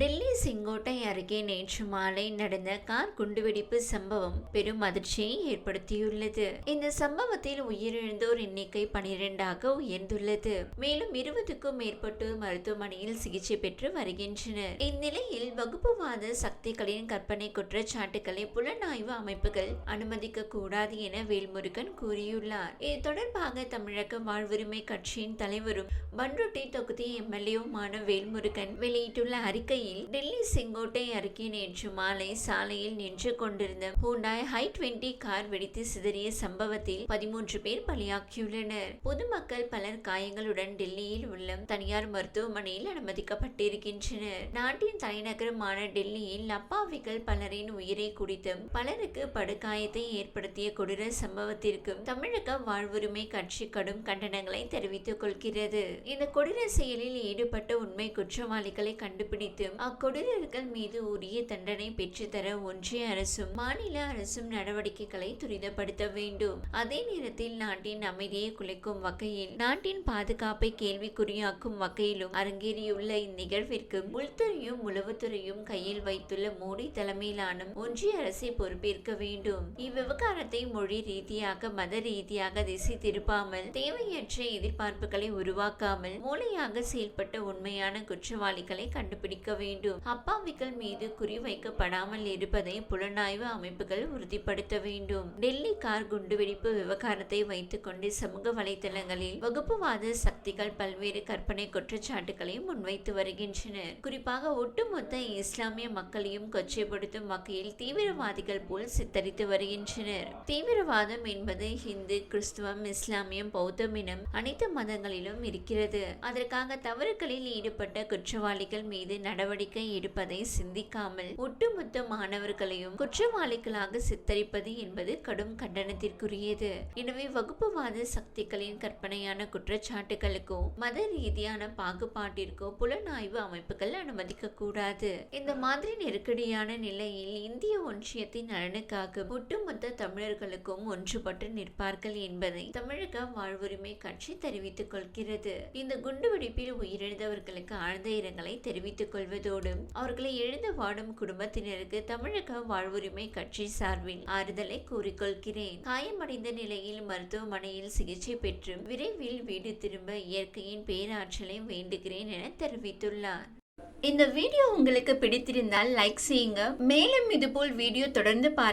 டெல்லி செங்கோட்டை அருகே நேற்று மாலை நடந்த கார் குண்டுவெடிப்பு சம்பவம் பெரும் அதிர்ச்சியை ஏற்படுத்தியுள்ளது. இந்த சம்பவத்தில் உயிரிழந்தோர் எண்ணிக்கை பனிரெண்டாக உயர்ந்துள்ளது. மேலும் இருபதுக்கும் மேற்பட்டோர் மருத்துவமனையில் சிகிச்சை பெற்று வருகின்றனர். இந்நிலையில் வகுப்புவாத சக்திகளின் கற்பனை குற்றச்சாட்டுகளை புலனாய்வு அமைப்புகள் அனுமதிக்க கூடாது என வேல்முருகன் கூறியுள்ளார். இது தொடர்பாக தமிழக வாழ்வுரிமை கட்சியின் தலைவரும் பன்ருட்டி தொகுதி எம்எல்ஏவுமான வேல்முருகன் வெளியிட்டுள்ள அறிக்கை நிலையில் டெல்லி செங்கோட்டை அருகே நேற்று மாலை சாலையில் நின்று கொண்டிருந்த ஹூண்டாய் ஹை டுவெண்டி கார் வெடித்து சிதறிய சம்பவத்தில் பதிமூன்று பேர் பலியாக்கியுள்ளனர் பொதுமக்கள் பலர் காயங்களுடன் டெல்லியில் உள்ள தனியார் மருத்துவமனையில் அனுமதிக்கப்பட்டிருக்கின்றனர். நாட்டின் தலைநகரமான டெல்லியில் அப்பாவிகள் பலரின் உயிரை குடித்தும் பலருக்கு படுகாயத்தை ஏற்படுத்திய கொடூர சம்பவத்திற்கும் தமிழக வாழ்வுரிமை கட்சி கடும் கண்டனங்களை தெரிவித்துக் கொள்கிறது. இந்த கொடூர செயலில் ஈடுபட்ட உண்மை குற்றவாளிகளை கண்டுபிடித்து அக்கொடூரர்கள் மீது உரிய தண்டனை பெற்றுத்தர ஒன்றிய அரசும் மாநில அரசும் நடவடிக்கைகளை துரிதப்படுத்த வேண்டும். அதே நேரத்தில் நாட்டின் அமைதியை குலைக்கும் வகையில் நாட்டின் பாதுகாப்பை கேள்விக்குறியாக்கும் வகையிலும் அரங்கேறியுள்ள இந்நிகழ்விற்கு உள்துறையும் உளவுத்துறையும் கையில் வைத்துள்ள மோடி தலைமையிலான ஒன்றிய அரசை பொறுப்பேற்க வேண்டும். இவ்விவகாரத்தை மொழி ரீதியாக மத ரீதியாக திசை திருப்பாமல் தேவையற்ற எதிர்பார்ப்புகளை உருவாக்காமல் மூளையாக செயல்பட்ட உண்மையான குற்றவாளிகளை கண்டுபிடிக்க வேண்டும். அப்பாவிகள் மீது குறிவைக்கப்படாமல் இருப்பதை புலனாய்வு அமைப்புகள் உறுதிப்படுத்த வேண்டும். டெல்லி கார் குண்டுவெடிப்பு விவகாரத்தை வைத்துக்கொண்டு சமூக வலைதளங்களில் வகுப்புவாத சக்திகள் பல்வேறு கற்பனை குற்றச்சாட்டுகளை முன்வைத்து வருகின்றனர். குறிப்பாக ஒட்டுமொத்த இஸ்லாமிய மக்களையும் கொச்சைப்படுத்தும் வகையில் தீவிரவாதிகள் போல் சித்தரித்து வருகின்றனர். தீவிரவாதம் என்பது ஹிந்து கிறிஸ்துவம் இஸ்லாமியம் பௌத்தம் எனும் அனைத்து மதங்களிலும் இருக்கிறது. அதற்காக தவறுகளில் ஈடுபட்ட குற்றவாளிகள் மீது நடவடிக்கை நடவடிக்கை எடுப்பதை சிந்திக்காமல் ஒட்டுமொத்த மாணவர்களையும் குற்றவாளிகளாக சித்தரிப்பது என்பது கடும் கண்டனத்திற்குரியது. எனவே வகுப்புவாத சக்திகளின் கற்பனையான குற்றச்சாட்டுகளுக்கோ மத ரீதியான பாகுபாட்டிற்கோ புலனாய்வு அமைப்புகள் அனுமதிக்க கூடாது இந்த மாதிரி நெருக்கடியான நிலையில் இந்திய ஒன்றியத்தின் நலனுக்காக ஒட்டுமொத்த தமிழர்களுக்கும் ஒன்றுபட்டு நிற்பார்கள் என்பதை தமிழக வாழ்வுரிமை கட்சி தெரிவித்துக் கொள்கிறது. இந்த குண்டுவெடிப்பில் உயிரிழந்தவர்களுக்கு ஆழ்ந்த இரங்கலை தெரிவித்துக் கொள்வதோடு அவர்களை எழுந்து வாடும் குடும்பத்தினருக்கு தமிழக வாழ்வுரிமை கட்சி சார்பில் ஆறுதலை கூறிக்கொள்கிறேன். காயமடைந்த நிலையில் மருத்துவமனையில் சிகிச்சை பெற்று விரைவில் வீடு திரும்ப இயற்கையின் பேராற்றலை வேண்டுகிறேன் என தெரிவித்துள்ளார். இந்த வீடியோ உங்களுக்கு பிடித்திருந்தால் லைக் செய்யுங்க. மேலும் இதுபோல் வீடியோ தொடர்ந்து பார்க்க